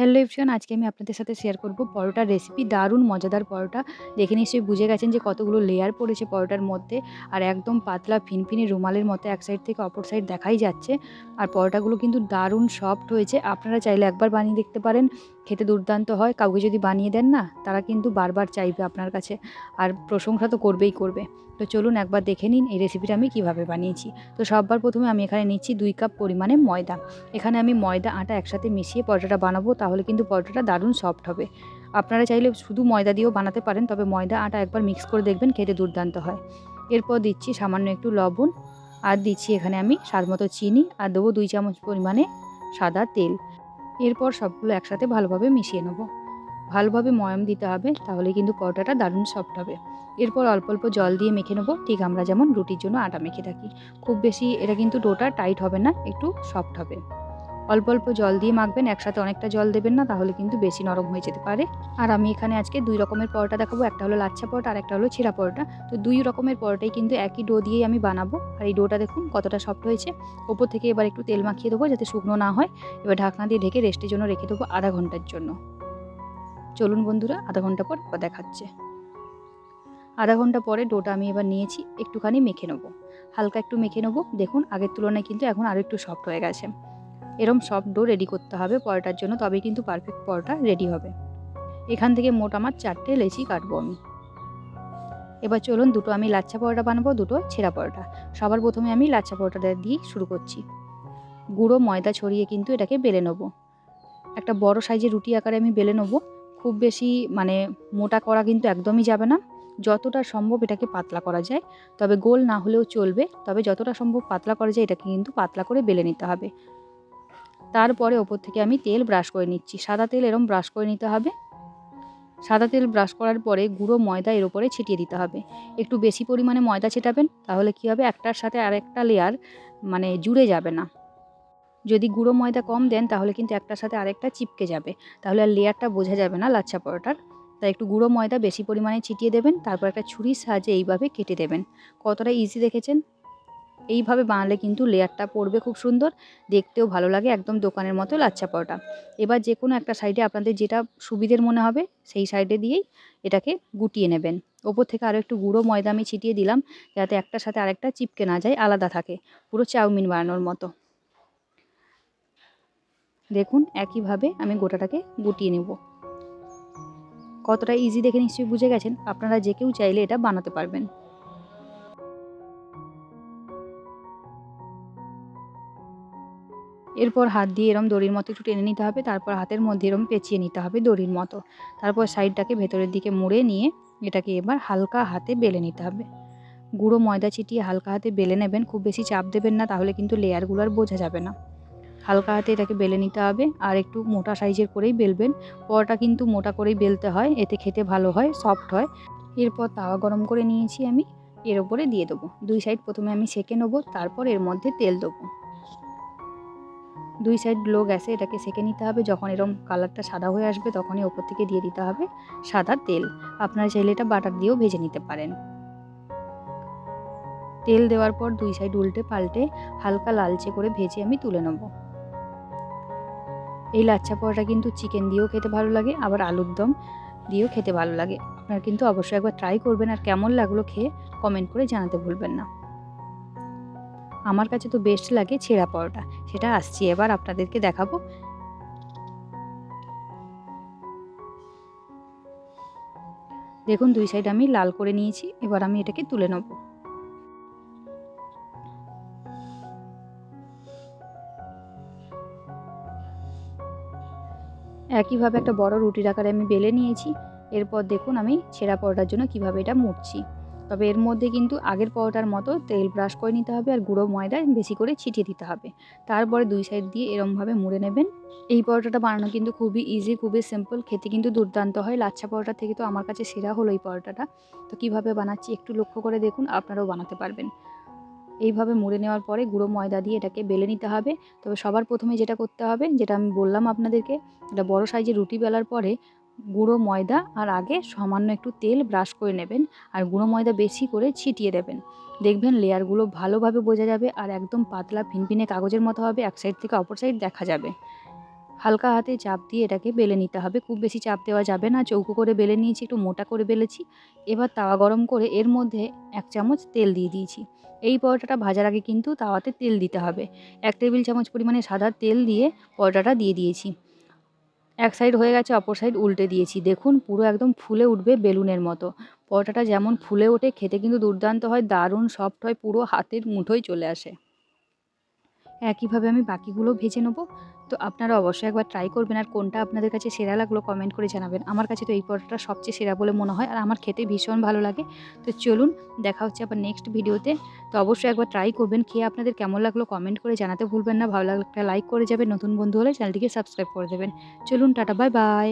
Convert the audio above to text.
Hello everyone আজকে আমি আপনাদের সাথে শেয়ার করব পরোটার রেসিপি দারুণ মজাদার পরোটা। দেখে নিশ্চয়ই বুঝে গেছেন যে কতগুলো লেয়ার পড়েছে পরোটার মধ্যে। আর একদম পাতলা, ফিনফিনে রুমালের মতো এক সাইড থেকে অপর সাইড দেখাই যাচ্ছে। আর পরোটাগুলো কিন্তু দারুণ সফট হয়েছে। আপনারা চাইলে একবার বানিয়ে দেখতে পারেন। খেতে দুর্দান্ত হয়, কাউকে যদি বানিয়ে দেন না, তারা কিন্তু বারবার চাইবে আপনার কাছে। আর প্রশংসা তো করবেই করবে। তো চলুন একবার দেখে নিন এই রেসিপিটা আমি কীভাবে বানিয়েছি। তো সববার প্রথমে আমি এখানে নিচ্ছি দুই কাপ পরিমাণে ময়দা। এখানে আমি ময়দা, আটা একসাথে মিশিয়ে পরোটাটা বানাবো, তাহলে কিন্তু পরোটাটা দারুণ সফট হবে। আপনারা চাইলে শুধু ময়দা দিয়েও বানাতে পারেন, তবে ময়দা, আটা একবার মিক্স করে দেখবেন খেতে দুর্দান্ত হয়। এরপর দিচ্ছি সামান্য একটু লবণ, আর দিচ্ছি এখানে আমি স্বাদ মতো চিনি, আর দেবো দুই চামচ পরিমাণে সাদা তেল। এরপর সবগুলো একসাথে ভালোভাবে মিশিয়ে নেব। ভালোভাবে ময়ম দিতে হবে তাহলে কিন্তু পরোটাটা দারুণ সফট হবে। এরপর অল্প অল্প জল দিয়ে মেখে নেব, ঠিক আমরা যেমন রুটির জন্য আটা মেখে থাকি। খুব বেশি এটা কিন্তু ডোটা টাইট হবে না, একটু সফট হবে। অল্প অল্প জল দিয়ে মাখবেন, একসাথে অনেকটা জল দেবেন না, তাহলে কিন্তু বেশি নরম হয়ে যেতে পারে। আর আমি এখানে আজকে দুই রকমের পরোটা দেখাবো, একটা হলো লাচ্ছা পরোটা আর একটা হলো ছেঁড়া পরোটা। তো দুই রকমের পরোটাই কিন্তু একই ডো দিয়েই আমি বানাবো। আর এই ডোটা দেখুন কতটা সফট হয়েছে। ওপর থেকে এবার একটু তেল মাখিয়ে দেবো যাতে শুকনো না হয়। এবার ঢাকনা দিয়ে ঢেকে রেস্টের জন্য রেখে দেবো আধা ঘণ্টার জন্য। চলুন বন্ধুরা, আধা ঘণ্টা পর দেখাচ্ছে। আধা ঘণ্টা পরে ডোটা আমি এবার নিয়েছি, একটুখানি মেখে নেব। হালকা একটু মেখে নেব। দেখুন আগের তুলনায় কিন্তু এখন আরও একটু সফট হয়ে গেছে। এরম সফট ডো রেডি করতে হবে পরোটার জন্য তবে কিন্তু পারফেক্ট পরোটা রেডি হবে। এখান থেকে মোট আমার চারটে লেচি কাটবো আমি। এবার চলুন দুটো আমি লাচ্ছা পরোটা বানাবো, দুটো ছেঁড়া পরোটা। সবার প্রথমে আমি লাচ্ছা পরোটাটা দিয়ে শুরু করছি। গুঁড়ো ময়দা ছড়িয়ে কিন্তু এটাকে বেলে নেব। একটা বড় সাইজের রুটি আকারে আমি বেলে নেব। খুব বেশি মানে মোটা করা কিন্তু একদমই যাবে না। যতটা সম্ভব এটাকে পাতলা করা যায়। তবে গোল না হলেও চলবে। তবে যতটা সম্ভব পাতলা করা যায়, এটাকে কিন্তু পাতলা করে বেলে নিতে হবে। তারপরে ওপর থেকে আমি তেল ব্রাশ করে নিচ্ছি। সাদা তেল এরম ব্রাশ করে নিতে হবে। সাদা তেল ব্রাশ করার পরে গুঁড়ো ময়দা এর উপরে ছিটিয়ে দিতে হবে। একটু বেশি পরিমাণে ময়দা ছেটাবেন, তাহলে কী হবে? একটার সাথে আরেকটা লেয়ার মানে জুড়ে যাবে না। যদি গুঁড়ো ময়দা কম দেন, তাহলে কিন্তু একটার সাথে আরেকটা চিপকে যাবে। তাহলে আর লেয়ারটা বোঝা যাবে না লাচ্ছা পরোটার। তাই একটু গুঁড়ো ময়দা বেশি পরিমাণে ছিটিয়ে দেবেন, তারপর একটা ছুরির সাহায্যে এইভাবে কেটে দেবেন। কতটা ইজি দেখেছেন? এইভাবে বানালে কিন্তু লেয়ারটা পড়বে খুব সুন্দর, দেখতেও ভালো লাগে, একদম দোকানের মতো লাচ্ছা পরোটা। এবার যে কোনো একটা সাইডে আপনাদের যেটা সুবিধের মনে হবে, সেই সাইডে দিয়েই এটাকে গুটিয়ে নেবেন। ওপর থেকে আরও একটু গুঁড়ো ময়দা আমি ছিটিয়ে দিলাম, যাতে একটার সাথে আরেকটা চিপকে না যায়, আলাদা থাকে, পুরো চাউমিন বানানোর মতো। দেখুন একইভাবে আমি গোটাটাকে গুটিয়ে নেব। কতটা ইজি দেখে নিশ্চয়ই বুঝে গেছেন, আপনারা যে কেউ চাইলে এটা বানাতে পারবেন। এরপর হাত দিয়ে এরম দড়ির মতো একটু টেনে নিতে হবে, তারপর হাতের মধ্যে এরম পেঁচিয়ে নিতে হবে দড়ির মতো। তারপর সাইডটাকে ভেতরের দিকে মুড়ে নিয়ে এটাকে এবার হালকা হাতে বেলে নিতে হবে। গুঁড়ো ময়দা ছিটিয়ে হালকা হাতে বেলে নেবেন, খুব বেশি চাপ দেবেন না, তাহলে কিন্তু লেয়ারগুলো আর বোঝা যাবে না। হালকা হাতে এটাকে বেলে নিতে হবে আর একটু মোটা সাইজের করেই বেলবেন। পরোটা কিন্তু মোটা করেই বেলতে হয়, এতে খেতে ভালো হয় সফট হয়। এরপর তাওয়া গরম করে নিয়েছি আমি, এর ওপরে দিয়ে দেবো। দুই সাইড প্রথমে আমি সেকে নেব, তারপর এর মধ্যে তেল দেবো। দুই সাইড লো গ্যাসে এটাকে সেকে নিতে হবে। যখন এরকম কালারটা সাদা হয়ে আসবে, তখনই ওপর থেকে দিয়ে দিতে হবে সাদা তেল। আপনারা চাইলে এটা বাটার দিয়েও ভেজে নিতে পারেন। তেল দেওয়ার পর দুই সাইড উল্টে পাল্টে হালকা লালচে করে ভেজে আমি তুলে নেব। এই লাচ্ছা পরোটা কিন্তু চিকেন দিয়েও খেতে ভালো লাগে, আবার আলুর দম দিয়েও খেতে ভালো লাগে। আপনারা কিন্তু অবশ্যই একবার ট্রাই করবেন, আর কেমন লাগল খেয়ে কমেন্ট করে জানাতে ভুলবেন না। আমার কাছে তো বেস্ট লাগে ছেঁড়া পরোটা। সেটা আসছি, এবার আপনাদেরকে দেখাবো। দেখুন, দুই সাইড আমি লাল করে নিয়েছি, এবার আমি এটাকে তুলে নেব। একইভাবে একটা বড় রুটির আকারে আমি বেলে নিয়েছি। এরপর দেখুন, আমি ছেঁড়া পরোটার জন্য কীভাবে এটা মুড়ছি। তবে এর মধ্যে কিন্তু আগের পরোটার মতো তেল ব্রাশ করে নিতে হবে আর গুঁড়ো ময়দা বেশি করে ছিটিয়ে দিতে হবে। তারপরে দুই সাইড দিয়ে এরমভাবে মুড়ে নেবেন। এই পরোটাটা বানানো কিন্তু খুবই ইজি খুবই সিম্পল খেতে কিন্তু দুর্দান্ত হয়। লাচ্ছা পরোটা থেকে তো আমার কাছে সেরা হলো এই পরোটাটা। তো কীভাবে বানাচ্ছি একটু লক্ষ্য করে দেখুন, আপনারাও বানাতে পারবেন। এইভাবে মুড়ে নেওয়ার পরে গুঁড়ো ময়দা দিয়ে এটাকে বেলে নিতে হবে। তবে সবার প্রথমে যেটা করতে হবে, যেটা আমি বললাম আপনাদেরকে, এটা বড় সাইজের রুটি বেলার পরে গুঁড়ো ময়দা আর আগে সামান্য একটু তেল ব্রাশ করে নেবেন আর গুঁড়ো ময়দা বেশি করে ছিটিয়ে দেবেন। দেখবেন লেয়ারগুলো ভালোভাবে বোঝা যাবে আর একদম পাতলা ফিনফিনে কাগজের মতো হবে, এক সাইড থেকে অপর সাইড দেখা যাবে। হালকা হাতে চাপ দিয়ে এটাকে বেলে নিতে হবে। খুব বেশি চাপ দেওয়া যাবে না, চৌকো করে বেলে নিয়েছি, একটু মোটা করে বেলেছি। এবার তাওয়া গরম করে এর মধ্যে এক চামচ তেল দিয়ে দিয়েছি। এই পরোটাটা ভাজার আগে কিন্তু তাওয়াতে তেল দিতে হবে। এক টেবিল চামচ পরিমাণে সাদা তেল দিয়ে পরোটাটা দিয়ে দিয়েছি। এক সাইড হয়ে গেছে, অপর সাইড উল্টে দিয়েছি। দেখুন, পুরো একদম ফুলে উঠবে বেলুনের মতো। পরোটাটা যেমন ফুলে ওঠে, খেতে কিন্তু দুর্দান্ত হয়, দারুণ সফট হয়, পুরো হাতের মুঠোয় চলে আসে। একইভাবে আমি বাকিগুলো ভেজে নেব। তো আপনারা অবশ্যই একবার ট্রাই করবেন আর কোনটা আপনাদের কাছে সেরা লাগল কমেন্ট করে জানাবেন। আমার কাছে তো এই পরোটাটা সবচেয়ে সেরা বলে মনে হয় আর আমার খেতে ভীষণ ভালো লাগে। তো চলুন দেখা হচ্ছে আবার নেক্সট ভিডিওতে তো। অবশ্যই একবার ট্রাই করবেন, খেয়ে আপনাদের কেমন লাগল কমেন্ট করে জানাতে ভুলবেন না। ভালো লাগলে একটা লাইক করে যাবেন। নতুন বন্ধু হলে চ্যানেলটিকে সাবস্ক্রাইব করে দেবেন। চলুন টাটা বাই বাই